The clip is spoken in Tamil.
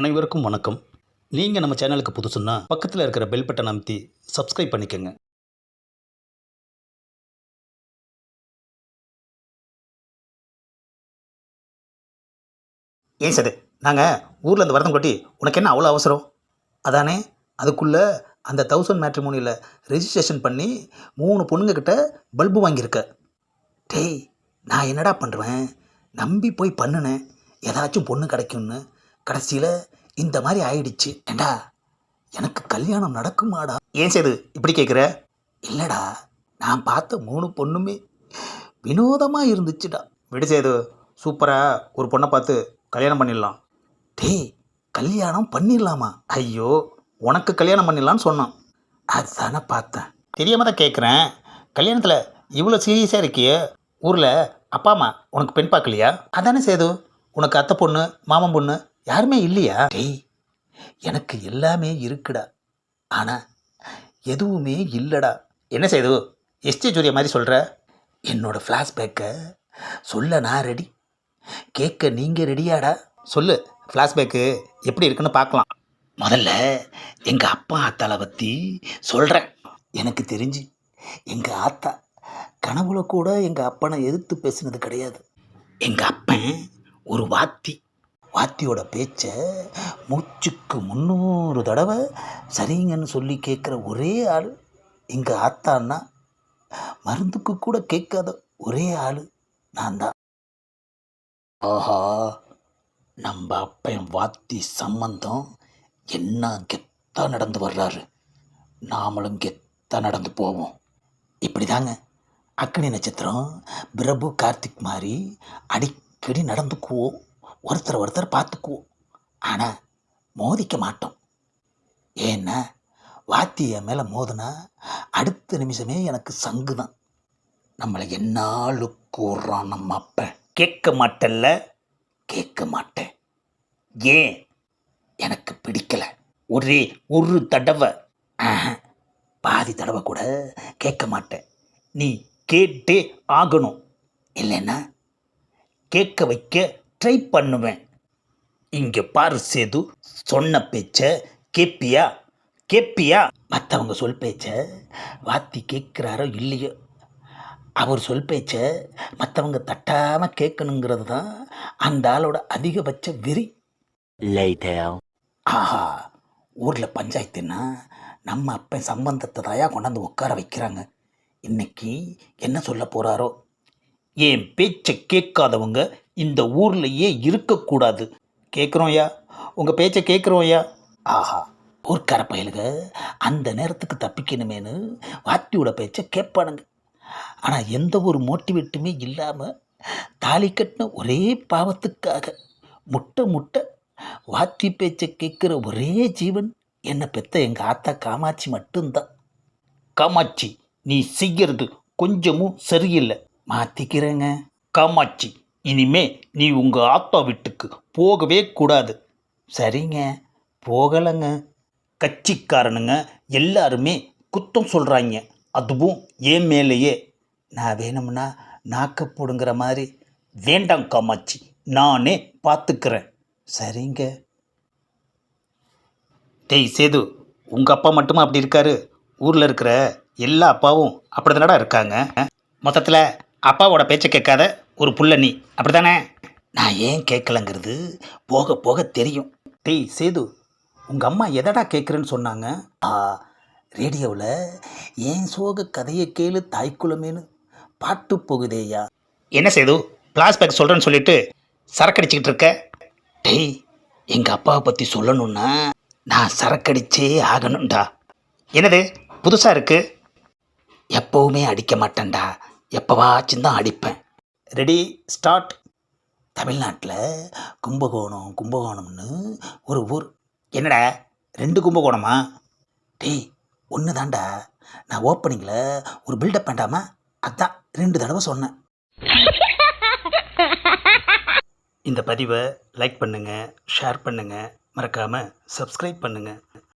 அனைவருக்கும் வணக்கம். நீங்கள் நம்ம சேனலுக்கு புதுசுன்னா பக்கத்தில் இருக்கிற பெல் பட்டன் அமைத்தி சப்ஸ்கிரைப் பண்ணிக்கோங்க. ஏன் சார் நாங்கள் ஊரில் இருந்து வரதம் கொட்டி உனக்கு என்ன அவ்வளோ அவசரம்? அதானே அதுக்குள்ளே அந்த தௌசண்ட் மேட்ரிமோனியில் ரெஜிஸ்ட்ரேஷன் பண்ணி மூணு பொண்ணுங்கக்கிட்ட பல்பு வாங்கியிருக்க. டேய் நான் என்னடா பண்ணுறேன் நம்பி போய் பண்ணுனேன். ஏதாச்சும் பொண்ணு கிடைக்கும்னு. கடைசியில் இந்த மாதிரி ஆயிடுச்சு. ஏண்டா? எனக்கு கல்யாணம் நடக்குமாடா? ஏன் சேது இப்படி கேட்குற இல்லைடா நான் பார்த்த மூணு பொண்ணுமே வினோதமாக இருந்துச்சுடா. விடு சேது சூப்பராக ஒரு பொண்ணை பார்த்து கல்யாணம் பண்ணிடலாம். டேய் கல்யாணம் பண்ணிடலாமா? ஐயோ உனக்கு கல்யாணம் பண்ணிடலான்னு சொன்னான். அதுதானே பார்த்தேன். தெரியாம தான் கேட்குறேன் கல்யாணத்தில் இவ்வளோ சீரியஸாக இருக்கியே? ஊரில் அப்பா அம்மா உனக்கு பெண் பார்க்கலையா? அதானே சேது உனக்கு அத்தை பொண்ணு மாமன் பொண்ணு யாருமே இல்லையா? டேய் எனக்கு எல்லாமே இருக்குடா. ஆனால் எதுவுமே இல்லைடா. என்ன செய்து எஸ்டி ஜூரியா மாதிரி சொல்கிற என்னோடய ஃப்ளாஷ்பேக்கை சொல்ல நான் ரெடி கேட்க நீங்கள் ரெடியாடா சொல்லு ஃப்ளாஷ்பேக்கு எப்படி இருக்குன்னு பார்க்கலாம். முதல்ல எங்கள் அப்பா ஆத்தாவை பற்றி சொல்கிறேன் எனக்கு தெரிஞ்சு எங்கள் ஆத்தா கனவுல கூட எங்கள் அப்பனை எதிர்த்து பேசினது கிடையாது. எங்கள் அப்பன் ஒரு வாத்தி. வாத்தியோட பேச்சை மூச்சுக்கு முந்நூறு தடவை சரிங்கன்னு சொல்லி கேட்குற ஒரே ஆள் எங்கள் ஆத்தான்னா மருந்துக்கு கூட கேட்காத ஒரே ஆள் நான் தான் ஆஹா நம்ம அப்பன் வாத்தி சம்பந்தம் என்ன கெத்தா நடந்து வர்றாரு. நாமளும் கெத்தா நடந்து போவோம். இப்படி தாங்க அக்னி நட்சத்திரம் பிரபு கார்த்திக் மாதிரி அடிக்கடி நடந்துக்குவோம். ஒருத்தர் ஒருத்தர் பார்த்துக்குவோம். ஆனால் மோதிக்க மாட்டோம். ஏன்னா வாத்தி என் மேலே மோதுனா அடுத்த நிமிஷமே எனக்கு சங்கு தான் நம்மளை என்னாலு கூறுறான் நம்ம அப்பன் கேட்க மாட்டல்ல? கேட்க மாட்டேன். ஏன்? எனக்கு பிடிக்கல. ஒரே ஒரு தடவை. பாதி தடவை கூட கேட்க மாட்டேன். நீ கேட்டே ஆகணும். இல்லைன்னா கேட்க வைக்க ட்ரை பண்ணுவேன். இங்கே பாரு சேது சொன்ன பேச்ச கேப்பியா? கேப்பியா? மற்றவங்க சொல் பேச்ச வாத்தி கேட்குறாரோ இல்லையோ? அவர் சொல் பேச்ச மற்றவங்க தட்டாமல் கேட்கணுங்கிறது தான் அந்த ஆளோட அதிகபட்ச வெறி. ஆஹா ஊரில் பஞ்சாயத்துன்னா நம்ம அப்பன் சம்பந்தத்தை தாயா கொண்டாந்து உட்கார வைக்கிறாங்க. இன்னைக்கு என்ன சொல்ல போகிறாரோ என் பேச்சை கேட்காதவங்க இந்த ஊர்லையே இருக்கக்கூடாது. கேட்குறோம்யா உங்கள் பேச்சை கேட்குறோம்யா ஆஹா ஊர்க்கார பயலுக அந்த நேரத்துக்கு தப்பிக்கணுமேனு வாத்தியோட பேச்சை கேட்பானுங்க ஆனால் எந்த ஒரு மோட்டிவேட்டுமே இல்லாமல் தாலி கட்டின ஒரே பாவத்துக்காக முட்டை முட்டை வாத்தி பேச்சை கேட்குற ஒரே ஜீவன் என்னை பெத்த எங்கள் ஆத்தா காமாட்சி மட்டும்தான். காமாட்சி நீ செய்யறது கொஞ்சமும் சரியில்லை. மாற்றிக்கிறேங்க காமாட்சி இனிமே நீ உங்கள் ஆத்தா வீட்டுக்கு போகவே கூடாது. சரிங்க. போகலைங்க. கட்சிக்காரனுங்க எல்லாருமே குத்தம் சொல்கிறாங்க அதுவும் ஏன் மேலேயே. நான் வேணும்னா நாக்க போடுங்கிற மாதிரி வேண்டாம் காமாட்சி நானே பார்த்துக்கிறேன் சரிங்க. டேய் சேது உங்கள் அப்பா மட்டுமா அப்படி இருக்காரு? ஊரில் இருக்கிற எல்லா அப்பாவும் அப்படி தானடா இருக்காங்க? மொத்தத்தில் அப்பாவோட பேச்சை கேட்காத. ஒரு புள்ள நீ. அப்படி தானே நான் ஏன் கேட்கலங்கிறது போக போக தெரியும். டேய் சேது உங்கள் அம்மா எதடா கேட்குறேன்னு சொன்னாங்க? ஆ ரேடியோவில் ஏன் சோக கதையை கேளு தாய்க்குளமேனு பாட்டு போகுதேயா? என்ன சேது பிளாஸ்பேக் சொல்கிறேன்னு சொல்லிட்டு சரக்கடிச்சிக்கிட்டு இருக்க? டேய் எங்கள் அப்பாவை பற்றி சொல்லணும்னா நான் சரக்கடிச்சே ஆகணும்டா. என்னது புதுசாக இருக்குது எப்போவுமே அடிக்க மாட்டேன்டா. எப்போவாச்சும் தான் அடிப்பேன். ரெடி ஸ்டார்ட் தமிழ்நாட்டில் கும்பகோணம் கும்பகோணம்னு ஒரு ஊர். என்னடா ரெண்டு கும்பகோணமா? டேய் ஒன்று தாண்டா நான் ஓப்பனிங்கில் ஒரு பில்டப் பண்ணாமா அதான் ரெண்டு தடவை சொன்னேன். இந்த பதிவை லைக் பண்ணுங்கள் ஷேர் பண்ணுங்கள் மறக்காமல் சப்ஸ்கிரைப் பண்ணுங்கள்